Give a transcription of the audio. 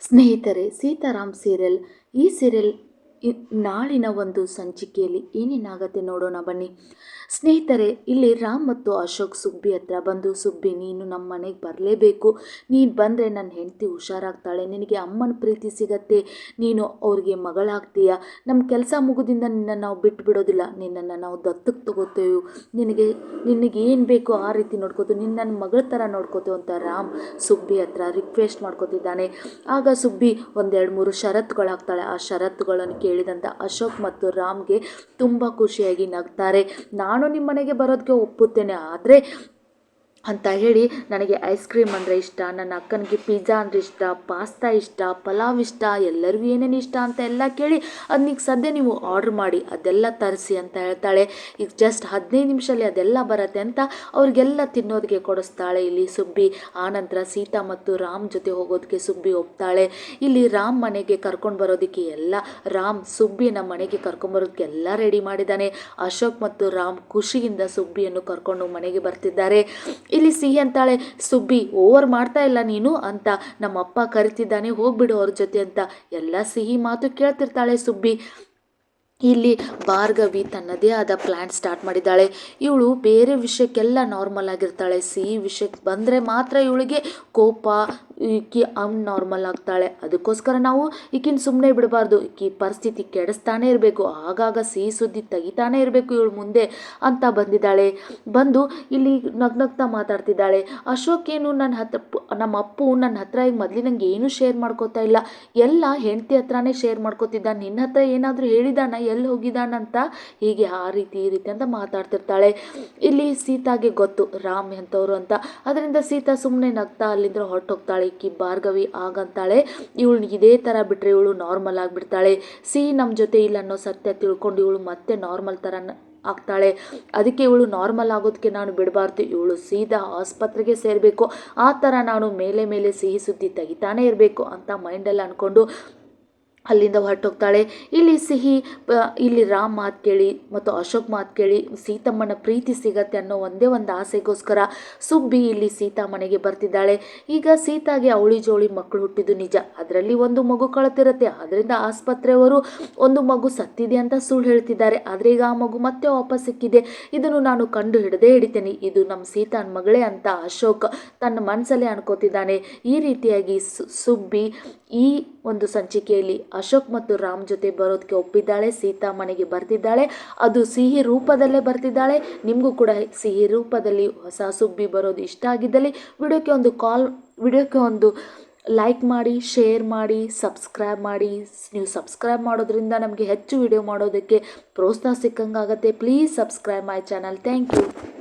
ಸ್ನೇಹಿತರೆ ಸೀತಾರಾಮ್ ಸೀರಿಯಲ್. ಈ ಸೀರಿಯಲ್ ನಾಳಿನ ಒಂದು ಸಂಚಿಕೆಯಲ್ಲಿ ಏನೇನಾಗತ್ತೆ ನೋಡೋಣ ಬನ್ನಿ. ಸ್ನೇಹಿತರೆ, ಇಲ್ಲಿ ರಾಮ್ ಮತ್ತು ಅಶೋಕ್ ಸುಬ್ಬಿ ಹತ್ರ ಬಂದು, ಸುಬ್ಬಿ, ನೀನು ನಮ್ಮ ಮನೆಗೆ ಬರಲೇಬೇಕು. ನೀನು ಬಂದರೆ ನನ್ನ ಹೆಂಡತಿ ಹುಷಾರಾಗ್ತಾಳೆ. ನಿನಗೆ ಅಮ್ಮನ ಪ್ರೀತಿ ಸಿಗತ್ತೆ. ನೀನು ಅವ್ರಿಗೆ ಮಗಳಾಗ್ತೀಯ? ನಮ್ಮ ಕೆಲಸ ಮುಗುದಿಂದ ನಿನ್ನ ನಾವು ಬಿಟ್ಟು ಬಿಡೋದಿಲ್ಲ ನಿನ್ನನ್ನು ನಾವು ದತ್ತಕ್ಕೆ ತಗೋತೇವೆ. ನಿನಗೆ ನಿನಗೆ ಏನು ಬೇಕೋ ಆ ರೀತಿ ನೋಡ್ಕೋತೀವಿ. ನಿನ್ನ ನನ್ನ ಮಗಳ ಥರ ನೋಡ್ಕೋತೇವೆ ಅಂತ ರಾಮ್ ಸುಬ್ಬಿ ಹತ್ರ ರಿಕ್ವೆಸ್ಟ್ ಮಾಡ್ಕೋತಿದ್ದಾನೆ. ಆಗ ಸುಬ್ಬಿ ಒಂದೆರಡು ಮೂರು ಷರತ್ತುಗಳಾಗ್ತಾಳೆ. ಆ ಷರತ್ತುಗಳನ್ನು ಕೇಳಿದಂಥ ಅಶೋಕ್ ಮತ್ತು ರಾಮ್ಗೆ ತುಂಬ ಖುಷಿಯಾಗಿ ನಗ್ತಾರೆ. ನಾನು ನಿಮ್ಮ ಮನೆಗೆ ಬರೋದಕ್ಕೆ ಒಪ್ಪುತ್ತೇನೆ ಆದರೆ ಅಂತ ಹೇಳಿ ನನಗೆ ಐಸ್ ಕ್ರೀಮ್ ಅಂದರೆ ಇಷ್ಟ, ನನ್ನ ಅಕ್ಕನಿಗೆ ಪಿಜ್ಜಾ ಅಂದರೆ ಇಷ್ಟ ಪಾಸ್ತಾ ಇಷ್ಟ, ಪಲಾವ್ ಇಷ್ಟ, ಎಲ್ಲರಿಗೂ ಏನೇನು ಇಷ್ಟ ಅಂತ ಎಲ್ಲ ಕೇಳಿ ಅದನ್ನೀಗ ಸದ್ಯ ನೀವು ಆರ್ಡ್ರ್ ಮಾಡಿ, ಅದೆಲ್ಲ ತರಿಸಿ ಅಂತ ಹೇಳ್ತಾಳೆ. ಈಗ ಜಸ್ಟ್ ಹದಿನೈದು ನಿಮಿಷದಲ್ಲಿ ಅದೆಲ್ಲ ಬರುತ್ತೆ ಅಂತ ಅವ್ರಿಗೆಲ್ಲ ತಿನ್ನೋದಕ್ಕೆ ಕೊಡಿಸ್ತಾಳೆ. ಇಲ್ಲಿ ಸುಬ್ಬಿ, ಆನಂತರ ಸೀತಾ ಮತ್ತು ರಾಮ್ ಜೊತೆ ಹೋಗೋದಕ್ಕೆ ಸುಬ್ಬಿ ಒಪ್ತಾಳೆ. ಇಲ್ಲಿ ರಾಮ್ ಮನೆಗೆ ಕರ್ಕೊಂಡು ಬರೋದಕ್ಕೆ ಎಲ್ಲ, ರಾಮ್ ಸುಬ್ಬಿ ನಮ್ಮ ಮನೆಗೆ ಕರ್ಕೊಂಬರೋದಕ್ಕೆ ಎಲ್ಲ ರೆಡಿ ಮಾಡಿದ್ದಾನೆ. ಅಶೋಕ್ ಮತ್ತು ರಾಮ್ ಖುಷಿಯಿಂದ ಸುಬ್ಬಿಯನ್ನು ಕರ್ಕೊಂಡು ಮನೆಗೆ ಬರ್ತಿದ್ದಾರೆ. ಇಲ್ಲಿ ಸಿಹಿ ಅಂತಾಳೆ, ಸುಬ್ಬಿ ಓವರ್ ಮಾಡ್ತಾ ಇಲ್ಲ ನೀನು? ಅಂತ ನಮ್ಮ ಅಪ್ಪ ಕರಿತಿದ್ದಾನೆ, ಹೋಗ್ಬಿಡು ಅವ್ರ ಜೊತೆ ಅಂತ. ಎಲ್ಲ ಸಿಹಿ ಮಾತು ಕೇಳ್ತಿರ್ತಾಳೆ ಸುಬ್ಬಿ. ಇಲ್ಲಿ ಭಾರ್ಗವಿ ತನ್ನದೇ ಆದ ಪ್ಲ್ಯಾನ್ ಸ್ಟಾರ್ಟ್ ಮಾಡಿದ್ದಾಳೆ. ಇವಳು ಬೇರೆ ವಿಷಯಕ್ಕೆಲ್ಲ ನಾರ್ಮಲ್ ಆಗಿರ್ತಾಳೆ. ಸಿಹಿ ವಿಷಯಕ್ಕೆ ಬಂದರೆ ಮಾತ್ರ ಇವಳಿಗೆ ಕೋಪ, ಈಕಿ ನಾರ್ಮಲ್ ಆಗ್ತಾಳೆ. ಅದಕ್ಕೋಸ್ಕರ ನಾವು ಈಕಿನ ಸುಮ್ಮನೆ ಬಿಡಬಾರ್ದು. ಈಕಿ ಪರಿಸ್ಥಿತಿ ಕೆಡಿಸ್ತಾನೆ ಇರಬೇಕು. ಆಗಾಗ ಸಿಹಿ ಸುದ್ದಿ ತೆಗಿತಾನೆ ಇರಬೇಕು ಇವಳು ಮುಂದೆ ಅಂತ ಬಂದಿದ್ದಾಳೆ. ಬಂದು ಇಲ್ಲಿ ನಗ್ನಗ್ತಾ ಮಾತಾಡ್ತಿದ್ದಾಳೆ. ಅಶೋಕ್ ಏನು ನನ್ನ ಹತ್ರ ನಮ್ಮ ಅಪ್ಪು ನನ್ನ ಹತ್ರ ಈಗ ಮೊದಲಿನಂಗೆ ಏನೂ ಶೇರ್ ಮಾಡ್ಕೋತಾ ಇಲ್ಲ. ಎಲ್ಲ ಹೆಂಡತಿ ಹತ್ರನೇ ಶೇರ್ ಮಾಡ್ಕೋತಿದ್ದ. ನಿನ್ನ ಹತ್ರ ಏನಾದರೂ ಹೇಳಿದಾನ? ಎಲ್ಲಿ ಹೋಗಿದ್ದಾನಂತ ಹೀಗೆ ಆ ರೀತಿ ಈ ರೀತಿ ಅಂತ ಮಾತಾಡ್ತಿರ್ತಾಳೆ. ಇಲ್ಲಿ ಸೀತಾಗೆ ಗೊತ್ತು ರಾಮ್ ಎಂಥವ್ರು ಅಂತ. ಅದರಿಂದ ಸೀತಾ ಸುಮ್ಮನೆ ನಗ್ತಾ ಅಲ್ಲಿಂದ ಹೊರಟೋಗ್ತಾಳೆ. ಕಿ ಭಾರ್ಗವಿ ಆಗಂತಾಳೆ ಇವಳು ಇದೇ ಥರ ಬಿಟ್ಟರೆ ಇವಳು ನಾರ್ಮಲ್ ಆಗಿಬಿಡ್ತಾಳೆ. ಸಿ ನಮ್ಮ ಜೊತೆ ಇಲ್ಲ ಅನ್ನೋ ಸತ್ಯ ತಿಳ್ಕೊಂಡು ಇವಳು ಮತ್ತೆ ನಾರ್ಮಲ್ ಥರ ಆಗ್ತಾಳೆ. ಅದಕ್ಕೆ ಇವಳು ನಾರ್ಮಲ್ ಆಗೋದಕ್ಕೆ ನಾನು ಬಿಡಬಾರ್ದು. ಇವಳು ಸೀದಾ ಆಸ್ಪತ್ರೆಗೆ ಸೇರಬೇಕು. ಆ ಥರ ನಾನು ಮೇಲೆ ಮೇಲೆ ಸಿಹಿ ಸುದ್ದಿ ತೆಗಿತಾನೆ ಇರಬೇಕು ಅಂತ ಮೈಂಡಲ್ಲಿ ಅಂದ್ಕೊಂಡು ಅಲ್ಲಿಂದ ಹೊರಟೋಗ್ತಾಳೆ. ಇಲ್ಲಿ ಸಿಹಿ ಇಲ್ಲಿ ರಾಮ್ ಮಾತು ಕೇಳಿ ಮತ್ತು ಅಶೋಕ್ ಮಾತು ಕೇಳಿ, ಸೀತಮ್ಮನ ಪ್ರೀತಿ ಸಿಗತ್ತೆ ಅನ್ನೋ ಒಂದೇ ಒಂದು ಆಸೆಗೋಸ್ಕರ ಸುಬ್ಬಿ ಇಲ್ಲಿ ಸೀತಾ ಮನೆಗೆ ಬರ್ತಿದ್ದಾಳೆ. ಈಗ ಸೀತಾಗೆ ಅವಳಿ ಜೋಳಿ ಮಕ್ಕಳು ಹುಟ್ಟಿದ್ದು ನಿಜ. ಅದರಲ್ಲಿ ಒಂದು ಮಗು ಕಳತಿರುತ್ತೆ. ಅದರಿಂದ ಆಸ್ಪತ್ರೆಯವರು ಒಂದು ಮಗು ಸತ್ತಿದೆ ಅಂತ ಸುಳ್ಳು ಹೇಳ್ತಿದ್ದಾರೆ. ಆದರೆ ಈಗ ಆ ಮಗು ಮತ್ತೆ ವಾಪಸ್ ಸಿಕ್ಕಿದೆ. ಇದನ್ನು ನಾನು ಕಂಡು ಹಿಡದೇ ಹಿಡಿತೇನೆ. ಇದು ನಮ್ಮ ಸೀತಾನ ಮಗಳೇ ಅಂತ ಅಶೋಕ್ ತನ್ನ ಮನಸ್ಸಲ್ಲೇ ಅನ್ಕೋತಿದ್ದಾನೆ. ಈ ರೀತಿಯಾಗಿ ಸುಬ್ಬಿ ಈ ಒಂದು ಸಂಚಿಕೆಯಲ್ಲಿ ಅಶೋಕ್ ಮತ್ತು ರಾಮ್ ಜೊತೆ ಬರೋದಕ್ಕೆ ಒಪ್ಪಿದ್ದಾಳೆ, ಸೀತಾ ಮನೆಗೆ ಬರ್ತಿದ್ದಾಳೆ, ಅದು ಸಿಹಿ ರೂಪದಲ್ಲೇ ಬರ್ತಿದ್ದಾಳೆ, ನಿಮಗೂ ಕೂಡ ಸಿಹಿ ರೂಪದಲ್ಲಿ ಹೊಸ ಸುಬ್ಬಿ ಬರೋದು ಇಷ್ಟ ಆಗಿದ್ದಲ್ಲಿ ವಿಡಿಯೋಕ್ಕೆ ಒಂದು ಕಾಲ್, ವಿಡಿಯೋಕ್ಕೆ ಒಂದು ಲೈಕ್ ಮಾಡಿ, ಶೇರ್ ಮಾಡಿ, ಸಬ್ಸ್ಕ್ರೈಬ್ ಮಾಡಿ. ನೀವು ಸಬ್ಸ್ಕ್ರೈಬ್ ಮಾಡೋದ್ರಿಂದ ನಮಗೆ ಹೆಚ್ಚು ವಿಡಿಯೋ ಮಾಡೋದಕ್ಕೆ ಪ್ರೋತ್ಸಾಹ ಸಿಕ್ಕಂಗಾಗತ್ತೆ. Please subscribe my channel. Thank you.